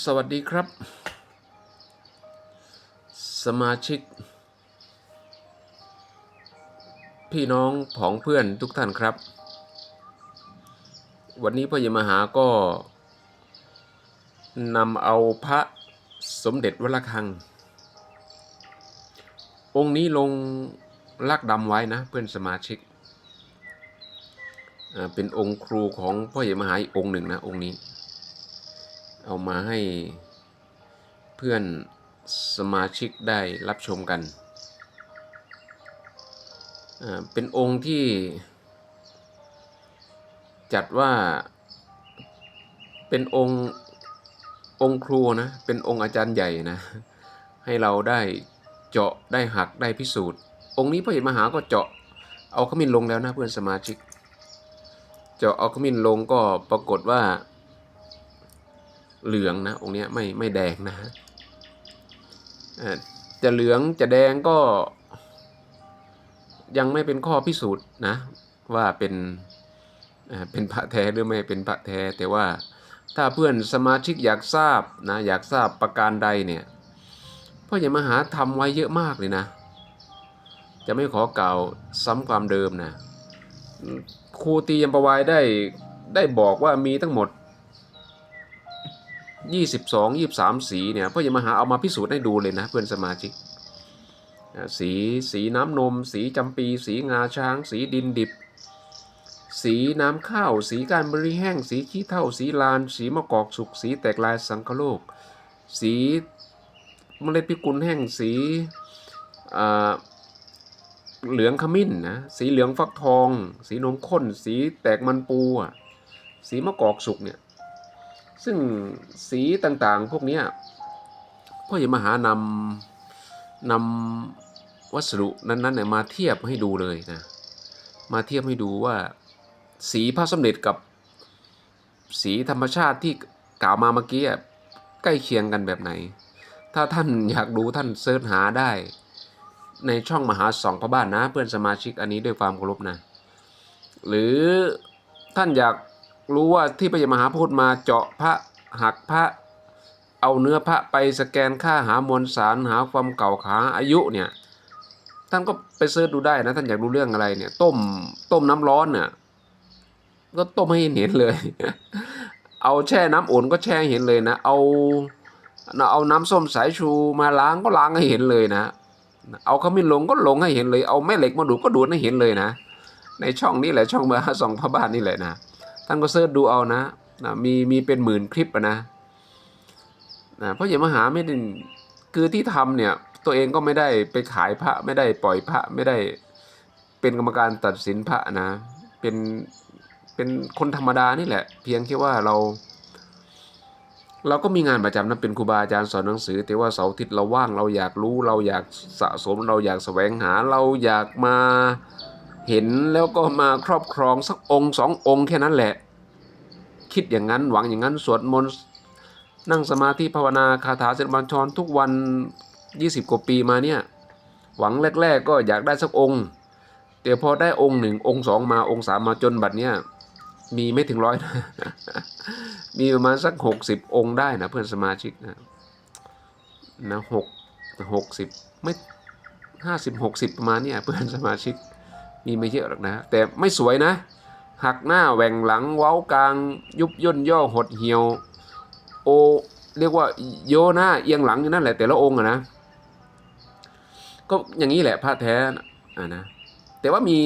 สวัสดีครับ สมาชิก พี่น้องผองเพื่อนทุกท่านครับ วันนี้พ่อยมหาก็นำเอาพระสมเด็จวัดระฆัง องค์นี้ลงลักดำไว้นะเพื่อนสมาชิก เป็นองค์ครูของพ่อเยมหาอีกองค์หนึ่งนะองค์นี้ เอามาให้เพื่อนสมาชิกได้รับชมกัน เป็นองค์ที่จัดว่าเป็นองค์องค์ครูนะ เป็นองค์อาจารย์ใหญ่นะ ให้เราได้เจาะได้หักได้พิสูจน์ องค์นี้พระเห็นมหาก็เจาะเอาขมิ้นลงแล้วนะเพื่อนสมาชิก เจาะเอาขมิ้นลงก็ปรากฏว่า เหลืองนะองค์นี้ไม่ไม่แดงนะฮะจะเหลืองจะแดงก็ยังไม่เป็นข้อพิสูจน์นะว่าเป็นเป็นพระแท้หรือไม่เป็นพระแท้ แต่ว่าถ้าเพื่อนสมาชิกอยากทราบนะอยากทราบประการใดเนี่ยพ่อใหญ่มหาทำไว้เยอะมากเลยนะ จะไม่ขอกล่าวซ้ำความเดิมนะครูตียมประวายได้ได้บอกว่ามีทั้งหมด ยี่สิบสองยี่สามสีเนี่ยพ่อใหญ่มหาเอามาพิสูจน์ให้ดูเลยนะเพื่อนสมาชิก สีสีน้ำนม สีจำปี สีงาช้าง สีดินดิบ สีน้ำข้าว สีการบริแห้ง สีขี้เถ้าสีลาน สีมะกอกสุก สีแตกลายสังคโลก สีเมล็ดพิกุลแห้ง สีเหลืองขมิ้นนะ สีเหลืองฟักทอง สีนมข้น สีแตกมันปู สีมะกอกสุกเนี่ย ซึ่งสีต่างๆ พวกนี้พ่อใหญ่มหานำนำวัสดุนั้นๆเนี่ยมาเทียบให้ดูเลยนะมาเทียบให้ดูว่า สีพระสมเด็จกับสีธรรมชาติที่กล่าวมาเมื่อกี้ใกล้เคียงกันแบบไหน ถ้าท่านอยากดูท่านเสิร์ชหาได้ ในช่องมหาสองพระบ้านนะ เพื่อนสมาชิกอันนี้ด้วยความเคารพนะ หรือท่านอยาก รู้ว่าที่พระยมหาพูดมาเจาะพระหักพระ เอาเนื้อพระไปสแกนค่าหามวลสารหาความเก่าขาอายุเนี่ยท่านก็ไปเสิร์ชดูได้นะท่านอยากรู้เรื่องอะไรเนี่ย ต้มต้มน้ำร้อนเนี่ยก็ต้มให้เห็นเลย เอาแช่น้ำอุ่นก็แช่เห็นเลยนะ เอาเอาน้ำส้มสายชูมาล้างก็ล้างให้เห็นเลยนะ เอาขมิ้นลงก็ลงให้เห็นเลย เอาแม่เหล็กมาดูดก็ดูดให้เห็นเลยนะ ในช่องนี้แหละช่องมาสองพระบ้านนี่แหละนะานก็เสิร์ชดูเอานะนะมีมีเป็นหมื่นคลิปนะนะเพราะอย่ามหาไม่ได้คือที่ทำเนี่ยตัวเองก็ไม่ได้ไปขายพระไม่ได้ปล่อยพระไม่ได้เป็นกรรมการตัดสินพระนะ เป็นเป็นคนธรรมดานี่แหละ เพียงแค่ว่าเรา เราก็มีงานประจำนะเป็นครูบาอาจารย์สอนหนังสือ แต่ว่าเสาร์อาทิตย์เราว่างเราอยากรู้เราอยากสะสมเราอยากแสวงหาเราอยากมา เห็นแล้วก็มาครอบครองสักองค์สององค์แค่นั้นแหละ คิดอย่างนั้นหวังอย่างนั้นสวดมนต์นั่งสมาธิภาวนาคาถาเสด็จบัญชรทุกวัน 20 กว่าปีมาเนี่ย หวังแรก ๆ ก็อยากได้สักองค์แต่พอได้องค์หนึ่งองค์สองมาองค์สามมาจนบัดเนี้ยมีไม่ถึงร้อยนะมีประมาณสักหกสิบองค์ได้นะเพื่อนสมาชิกนะนะหกหกสิบไม่ห้าสิบหกสิบประมาณเนี้ยเพื่อนสมาชิก มีไม่เยอะหรอกนะ แต่ไม่สวยนะหักหน้าแหว่งหลังเว้ากลาง ยุบย่นย่อหดเหี่ยว โอ เรียกว่าโยหน้าเอียงหลังอยู่นั่นแหละแต่ละองค์อะนะ ก็อย่างนี้แหละพระแท้นะอ่านะ แต่ว่ามี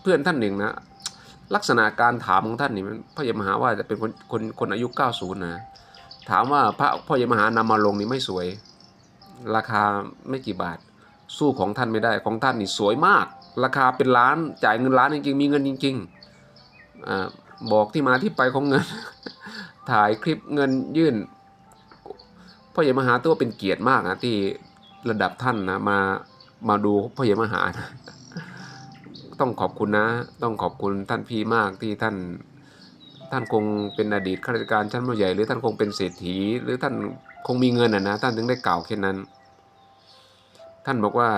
เพื่อนท่านหนึ่งนะลักษณะการถามของท่านนี่มันพ่อใหญ่มหาว่าจะเป็นคนคนคนอายุ 90 นะ ถามว่าพระพ่อใหญ่มหานำมาลงนี่ไม่สวย ราคาไม่กี่บาท สู้ของท่านไม่ได้ของท่านนี่สวยมาก ราคาเป็นล้านจ่ายเงินล้านจริงๆมีเงินจริงๆอาบอกที่มาที่ไปของเงิน ถ่ายคลิปเงินยื่นพ่อใหญ่มหาตัวเป็นเกียรติมากนะที่ระดับท่านนะมามาดูพ่อใหญ่มหานะต้องขอบคุณนะ ต้องขอบคุณท่านพี่มากที่ท่านท่านคงเป็นอดีตข้าราชการชั้นผู้ใหญ่หรือท่านคงเป็นเศรษฐี หรือท่านคงมีเงินอะนะท่านถึงได้กล่าวแค่นั้น ท่านบอกว่า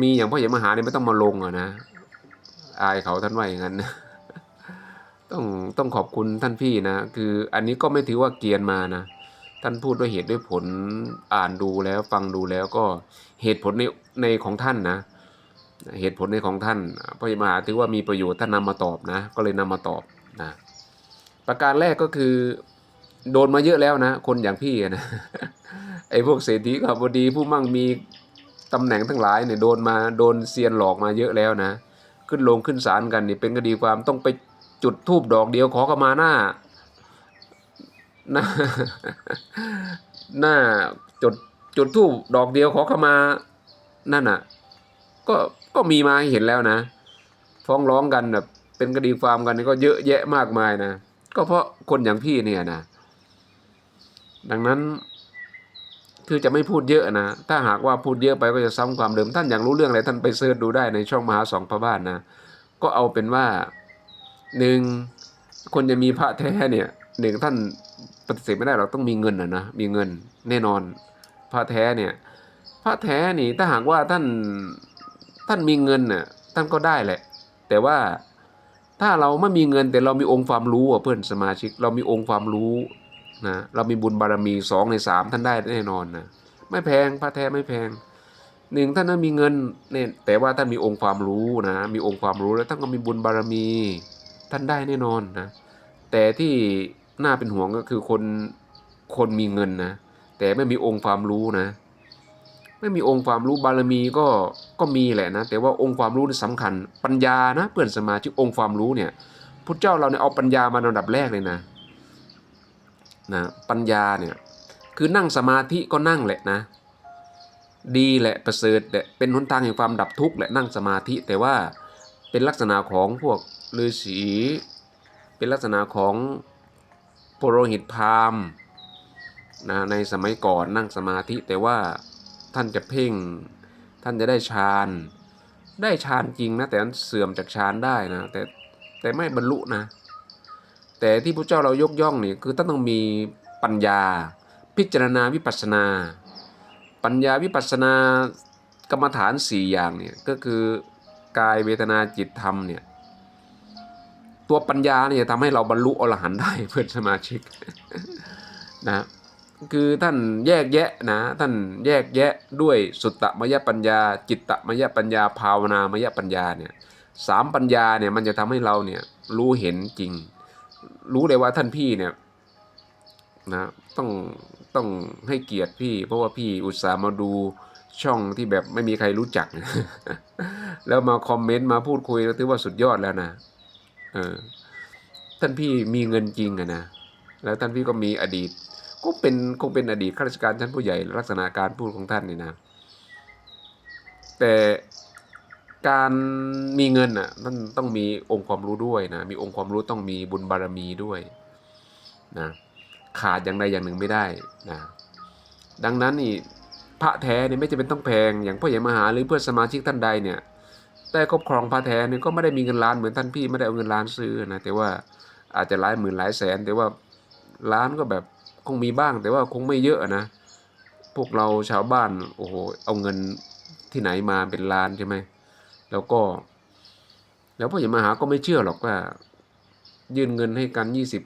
มีอย่างพ่อใหญ่มหาเนี่ยไม่ต้องมาลงอะนะอายเขาท่านว่าอย่างนั้นนะต้องต้องขอบคุณท่านพี่นะ คืออันนี้ก็ไม่ถือว่าเกียนมานะ ท่านพูดด้วยเหตุด้วยผลอ่านดูแล้ว ฟังดูแล้วก็เหตุผลในในของท่านนะ เหตุผลในของท่านพระยามาถือว่ามีประโยชน์ท่านนำมาตอบนะ ก็เลยนำมาตอบนะ ประการแรกก็คือ โดนมาเยอะแล้วนะ คนอย่างพี่นะ ไอ้พวกเศรษฐีขับดีผู้มั่งมีตำแหน่งทั้งหลายเนี่ยโดนมาโดนเซียนหลอกมาเยอะแล้วนะ ขึ้นลงขึ้นศาลกันเนี่ยเป็นคดีความต้องไปจุดทูบดอกเดียวขอขมาหน้าหน้าหน้าจุดจุดทูบดอกเดียวขอขมานั่นน่ะ ก็ก็มีมาเห็นแล้วนะ ฟ้องร้องกันแบบเป็นคดีความกันนี่ก็เยอะแยะมากมายนะ ก็เพราะคนอย่างพี่เนี่ยนะ ดังนั้น คือจะไม่พูดเยอะนะ ถ้าหากว่าพูดเยอะไปก็จะซ้ำความเดิม ท่านอยากรู้เรื่องอะไรท่านไปเสิร์ชดูได้ในช่องมหาสองพระบ้านนะ ก็เอาเป็นว่าหนึ่งคนจะมีพระแท้เนี่ยหนึ่งท่านปฏิเสธไม่ได้เราต้องมีเงินนะนะ มีเงินแน่นอน พระแท้เนี่ย พระแท้นี่ถ้าหากว่าท่านท่านมีเงินน่ะท่านก็ได้แหละ แต่ว่าถ้าเราไม่มีเงินแต่เรามีองค์ความรู้อะเพื่อนสมาชิก เรามีองค์ความรู้ นะเรามีบุญบารมีสองในสามท่านได้แน่นอนนะไม่แพงพระแท้ไม่แพงหนึ่งท่านนั้นมีเงินเนี่ยแต่ว่าท่านมีองค์ความรู้นะมีองค์ความรู้แล้วท่านก็มีบุญบารมี ท่านได้แน่นอนนะแต่ที่น่าเป็นห่วงก็คือคนคนมีเงินนะแต่ไม่มีองค์ความรู้นะ ไม่มีองค์ความรู้บารมีก็ก็มีแหละนะแต่ว่าองค์ความรู้นี่สำคัญปัญญานะเพื่อนสมาชิกองค์ความรู้เนี่ยพุทธเจ้าเราเนี่ยเอาปัญญามาอันดับแรกเลยนะ นะปัญญาเนี่ยคือนั่งสมาธิก็นั่งแหละนะ ดีแหละประเสริฐแหละเป็นหนทางแห่งความดับทุกข์แหละนั่งสมาธิแต่ว่าเป็นลักษณะของพวกฤาษีเป็นลักษณะของปโรหิตพราหมณ์นะในสมัยก่อนนั่งสมาธิแต่ว่าท่านจะเพ่งท่านจะได้ฌานได้ฌานจริงนะแต่นั้นเสื่อมจากฌานได้นะแต่แต่ไม่บรรลุนะ แต่ที่พระเจ้าเรายกย่องนี่คือท่านต้องมีปัญญา พิจารณาวิปัสนา ปัญญาวิปัสนากรรมฐานสี่อย่างเนี่ยก็คือกายเวทนาจิตธรรมเนี่ยตัวปัญญาเนี่ยทำให้เราบรรลุอรหันต์ได้เพื่อนสมาชิกนะคือท่านแยกแยะนะท่านแยกแยะด้วยสุตตมยปัญญา จิตตมยปัญญา ภาวนามยปัญญาเนี่ยสามปัญญาเนี่ยมันจะทำให้เราเนี่ยรู้เห็นจริง รู้เลยว่าท่านพี่เนี่ยนะต้องต้องให้เกียรติพี่ เพราะว่าพี่อุตส่าห์มาดูช่องที่แบบไม่มีใครรู้จัก แล้วมาคอมเมนต์มาพูดคุยถือว่าสุดยอดแล้วนะเออท่านพี่มีเงินจริงอะนะแล้วท่านพี่ก็มีอดีต ก็เป็นคงเป็นอดีตข้าราชการชั้นผู้ใหญ่ลักษณะการพูดของท่านนี่นะ แต่ การมีเงินอะมันต้องมีองค์ความรู้ด้วยนะมีองค์ความรู้ต้องมีบุญบารมีด้วยนะขาดอย่างใดอย่างหนึ่งไม่ได้นะดังนั้นนี่พระแท้เนี่ยไม่จำเป็นต้องแพง อย่างพ่อใหญ่มหาหรือเพื่อนสมาชิกท่านใดเนี่ยได้ครอบครองพระแท้เนี่ยก็ไม่ได้มีเงินล้านเหมือนท่านพี่ไม่ได้เอาเงินล้านซื้อนะแต่ว่าอาจจะหลายหมื่นหลายแสน แต่ว่าล้านก็แบบคงมีบ้าง แต่ว่าคงไม่เยอะนะพวกเราชาวบ้านโอ้โหเอาเงินที่ไหนมาเป็นล้านใช่ไหม แล้วก็ แล้วพ่อใหญ่มหาก็ไม่เชื่อหรอกว่า ยื่นเงินให้กันยี่สิบ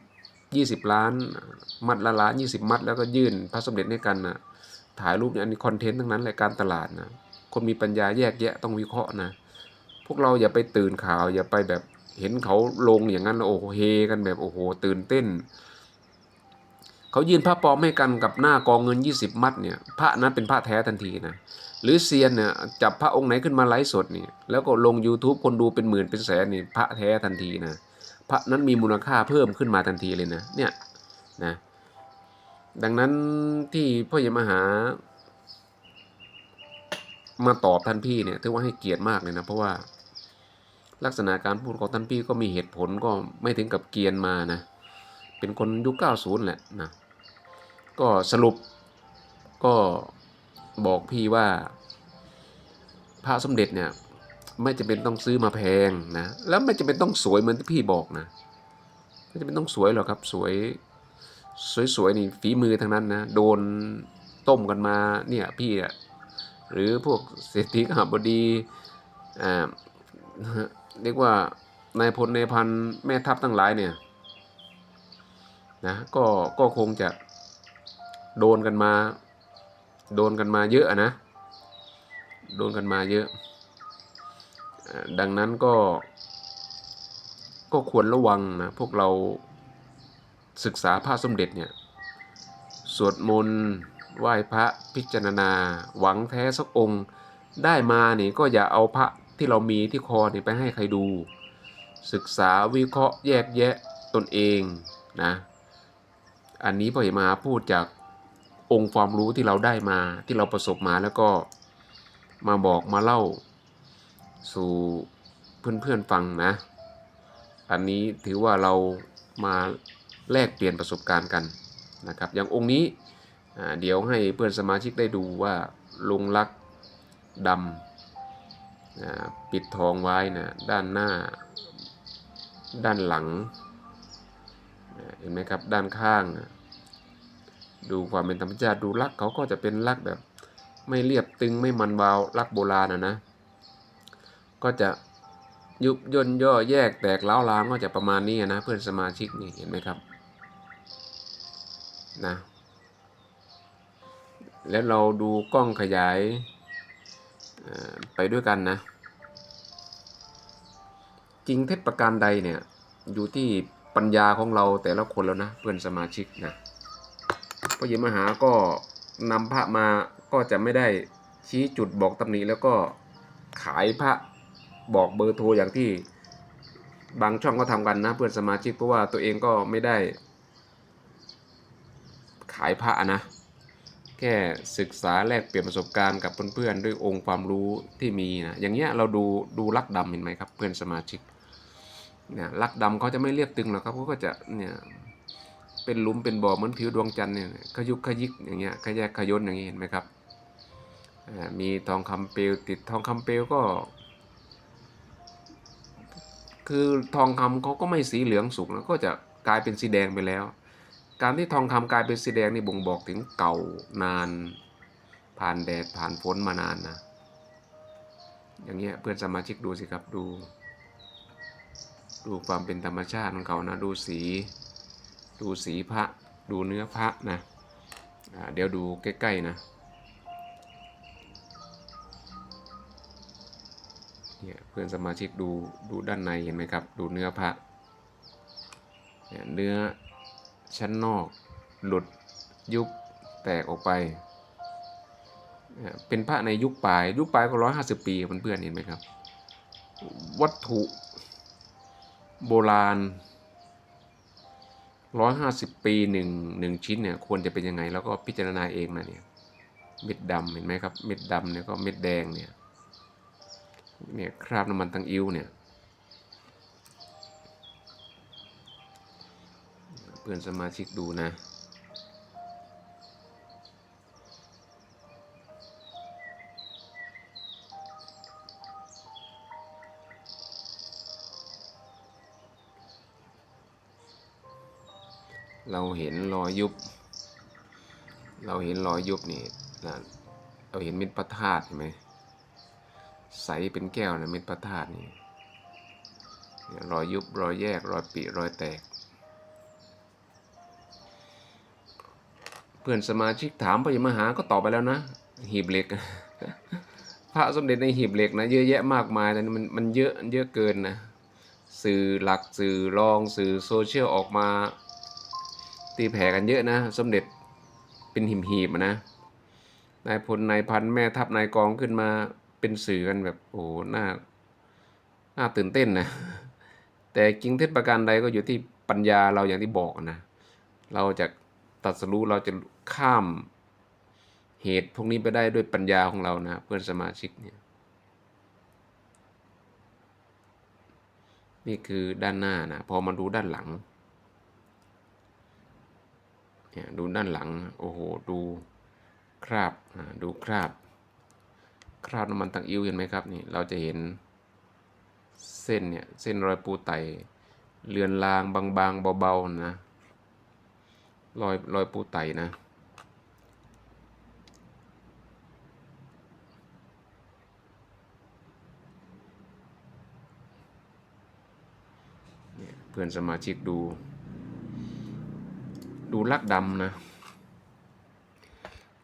ยี่สิบล้าน มัดละล้านยี่สิบมัด แล้วก็ยื่นพระสมเด็จให้กันนะถ่ายรูปเนี่ยอันนี้คอนเทนต์ทั้งนั้นแหละการตลาดนะคนมีปัญญาแยกแยะต้องวิเคราะห์นะ พวกเราอย่าไปตื่นข่าว อย่าไปแบบเห็นเขาลงอย่างนั้นแล้วโอ้โหเฮกันแบบโอ้โห ตื่นเต้น เขายื่นพระปลอมให้กันกับหน้ากองเงิน 20 มัดเนี่ยพระนั้นเป็นพระแท้ทันทีนะหรือเซียนเนี่ยจับพระองค์ไหนขึ้นมาไลฟ์สดนี่แล้วก็ลง YouTube คนดูเป็นหมื่นเป็นแสนนี่พระแท้ทันทีนะพระนั้นมีมูลค่าเพิ่มขึ้นมาทันทีเลยนะเนี่ยนะดังนั้นที่พ่อใหญ่มหา มาตอบท่านพี่เนี่ยถือว่าให้เกียรติมากเลยนะเพราะว่าลักษณะการพูดของท่านพี่ก็มีเหตุผลก็ไม่ถึงกับเกียนมานะ เป็นคนยุค 90 แหละนะ ก็สรุปก็บอกพี่ว่า พระสมเด็จเนี่ย ไม่จำเป็นต้องซื้อมาแพงนะแล้วไม่จำเป็นต้องสวยเหมือนที่พี่บอกนะไม่จำเป็นต้องสวยหรอกครับ สวย สวยๆนี่ฝีมือทั้งนั้นนะโดนต้มกันมาเนี่ยพี่อะหรือพวกเศรษฐีขหบดีอ่าเรียกว่านายพลนายพันแม่ทัพทั้งหลายเนี่ยนะก็ก็คงจะ โดนกันมา โดนกันมาเยอะนะ โดนกันมาเยอะ ดังนั้นก็ ก็ควรระวังนะ พวกเราศึกษาพระสมเด็จเนี่ย สวดมนต์ไหว้พระพิจารณา หวังแท้สักองค์ ได้มานี่ก็อย่าเอาพระที่เรามีที่คอนี่ไปให้ใครดู ศึกษาวิเคราะห์แยกแยะตนเองนะ อันนี้พ่อเอกมาพูดจาก องค์ความรู้ที่เราได้มาที่เราประสบมาแล้วก็มาบอกมาเล่าสู่เพื่อนๆฟังนะ อันนี้ถือว่าเรามาแลกเปลี่ยนประสบการณ์กันนะครับ อย่างองค์นี้เดี๋ยวให้เพื่อนสมาชิกได้ดูว่าลงลักดำปิดทองไว้นะด้านหน้า ด้านหลังเห็นไหมครับด้านข้าง ดูความเป็นธรรมชาติดูลักเขาก็จะเป็นลักแบบ ไม่เรียบตึงไม่มันวาวลักโบราณนะนะ ก็จะยุบย่นย่อแยกแตกเล้าวลางก็จะประมาณนี้นะ เพื่อนสมาชิกนี่เห็นไหมครับนะแล้วเราดูกล้องขยายไปด้วยกันนะ จริงเท็จประการใดเนี่ย อยู่ที่ปัญญาของเราแต่ละคนแล้วนะ เพื่อนสมาชิกนะ พระยิมหาก็นำพระมาก็จะไม่ได้ชี้จุดบอกตำหนิแล้วก็ขายพระบอกเบอร์โทรอย่างที่บางช่องก็ทำกันนะเพื่อนสมาชิกเพราะว่าตัวเองก็ไม่ได้ ขายพระนะ แค่ศึกษาแลกเปลี่ยนประสบการณ์กับเพื่อนๆด้วยองค์ความรู้ที่มีนะอย่างเงี้ยเราดูดูลักดำเห็นไหมครับ เพื่อนสมาชิกเนี่ยลักดำเขาจะไม่เรียบตึงหรอกครับเขาก็จะเนี่ย เป็นหลุมเป็นบ่อเหมือนผิวดวงจันทร์เนี่ยขยุกขยิกอย่างเงี้ยขยกขยนอย่างงี้เห็นไหมครับมีทองคำเปลวติดทองคำเปลวก็ คือทองคำเขาก็ไม่สีเหลืองสุกแล้วก็จะกลายเป็นสีแดงไปแล้ว การที่ทองคำกลายเป็นสีแดงนี่บ่งบอกถึงเก่านาน ผ่านแดดผ่านฝนมานานนะอย่างเงี้ยเพื่อนสมาชิกดูสิครับดู ดูความเป็นธรรมชาติของเขานะดูสี ดูสีพระ ดูเนื้อพระนะเดี๋ยวดูใกล้ๆนะเนี่ยเพื่อนสมาชิกดูดูด้านในเห็นไหมครับ ดูเนื้อพระเนื้อชั้นนอก หลุดยุบแตกออกไปเนี่ยเป็นพระในยุคปลายยุคปลายก็ร้อยห้าสิบปีเพื่อนๆเห็นไหมครับ วัตถุโบราณ ร้อยห้าสิบปีหนึ่งหนึ่งชิ้นเนี่ยควรจะเป็นยังไง แล้วก็พิจารณาเองนะเนี่ยเม็ดดำเห็นไหมครับเม็ดดำเนี่ยก็เม็ดแดงเนี่ยเนี่ยคราบน้ำมันตังอิ้วเนี่ยเพื่อนสมาชิกดูนะ เราเห็นรอยยุบ เราเห็นรอยยุบนี่นะเราเห็นเม็ดพระธาตุเห็นไหมใสเป็นแก้วนะเม็ดพระธาตุนี่รอยยุบรอยแยกรอยปีรอยแตก เพื่อนสมาชิกถามพระยมหาก็ตอบไปแล้วนะ หีบเหล็ก พระสมเด็จในหีบเหล็กนะเยอะแยะมากมายแต่มันมันเยอะเยอะเกินนะ สื่อหลักสื่อรองสื่อโซเชียลออกมา ตีแผ่กันเยอะนะสมเด็จเป็นหิมหีบนะนายพลนายพันแม่ทัพนายกองขึ้นมาเป็นสื่อกันแบบโอ้โหน่าน่าตื่นเต้นนะแต่จริงเท็จประการใดก็อยู่ที่ปัญญาเราอย่างที่บอกนะ เราจะตัดสู้เราจะข้ามเหตุพวกนี้ไปได้ด้วยปัญญาของเรานะเพื่อนสมาชิกเนี่ยนี่คือด้านหน้านะพอมาดูด้านหลัง เนี่ยดูด้านหลังโอ้โหดูคราบดูคราบ คราบน้ำมันตังอิ้วเห็นไหมครับนี่เราจะเห็นเส้นเนี่ยเส้นรอยปูไตเลือนลางบางๆเบาๆนะรอยรอยปูไตนะเพื่อนสมาชิกดู ดูลักดำนะ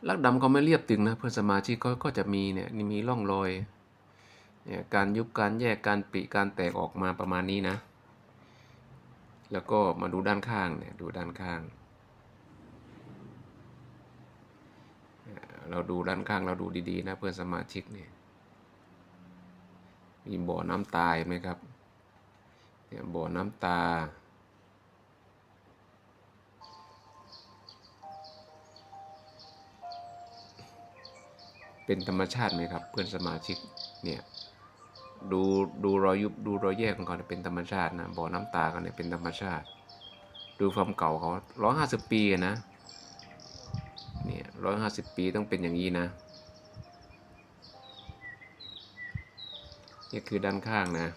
ลักดำเขาไม่เรียบตึงนะ เพื่อนสมาชิกก็ก็จะมีเนี่ยนี่มีร่องรอยเนี่ยการยุบการแยกการปริการแตกออกมาประมาณนี้นะ แล้วก็มาดูด้านข้างเนี่ยดูด้านข้าง เราดูด้านข้างเราดูดีๆนะเพื่อนสมาชิกเนี่ยมีบ่อน้ำตาเห็นไหมครับเนี่ยบ่อน้ำตา เป็นธรรมชาติไหมครับ เพื่อนสมาชิกเนี่ยดูดูรอยยุบดูรอยแยกของเขาเนี่ยเป็นธรรมชาตินะบ่อน้ำตากันเนี่ยเป็นธรรมชาติ ดูความเก่าเขาร้อยห้าสิบปีนะเนี่ยร้อยห้าสิบปีต้องเป็นอย่างนี้นะนี่คือด้านข้างนะ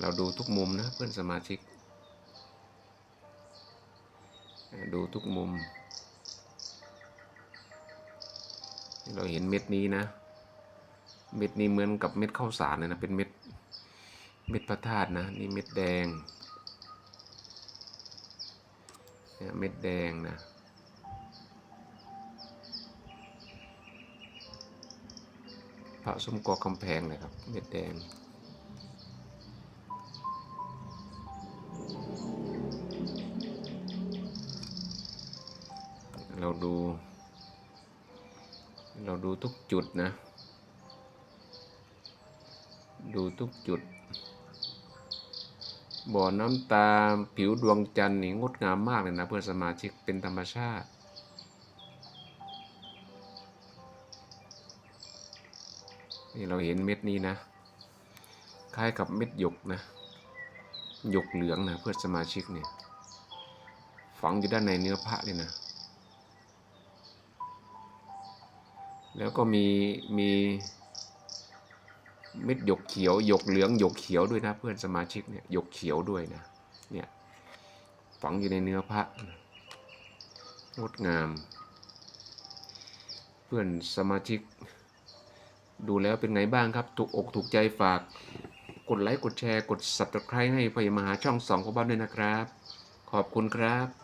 เราดูทุกมุมนะเพื่อนสมาชิก ดูทุกมุม เราเห็นเม็ดนี้นะ เม็ดนี้เหมือนกับเม็ดข้าวสารเลยนะ เป็นเม็ด เม็ดพระธาตุนะ นี่เม็ดแดงเนี่ยเม็ดแดงนะพระสมกอกำแพงนะครับ เม็ดแดงเราดู เราดูทุกจุดนะ ดูทุกจุด บ่อน้ำตาผิวดวงจันทร์นี่งดงามมากเลยนะ เพื่อนสมาชิกเป็นธรรมชาตินี่เราเห็นเม็ดนี้นะ คล้ายกับเม็ดหยกนะ หยกเหลืองนะเพื่อนสมาชิกเนี่ย ฝังอยู่ด้านในเนื้อพระเลยนะ แล้วก็มีมีเม็ดหยกเขียวหยกเหลืองหยกเขียวด้วยนะเพื่อนสมาชิกเนี่ยหยกเขียวด้วยนะเนี่ยฝังอยู่ในเนื้อพระงดงาม เพื่อนสมาชิก ดูแล้วเป็นไงบ้างครับถูกอกถูกใจฝาก กดไลค์กดแชร์กด subscribe ให้พยมหาช่องสองของบ้านด้วยนะครับ ขอบคุณครับ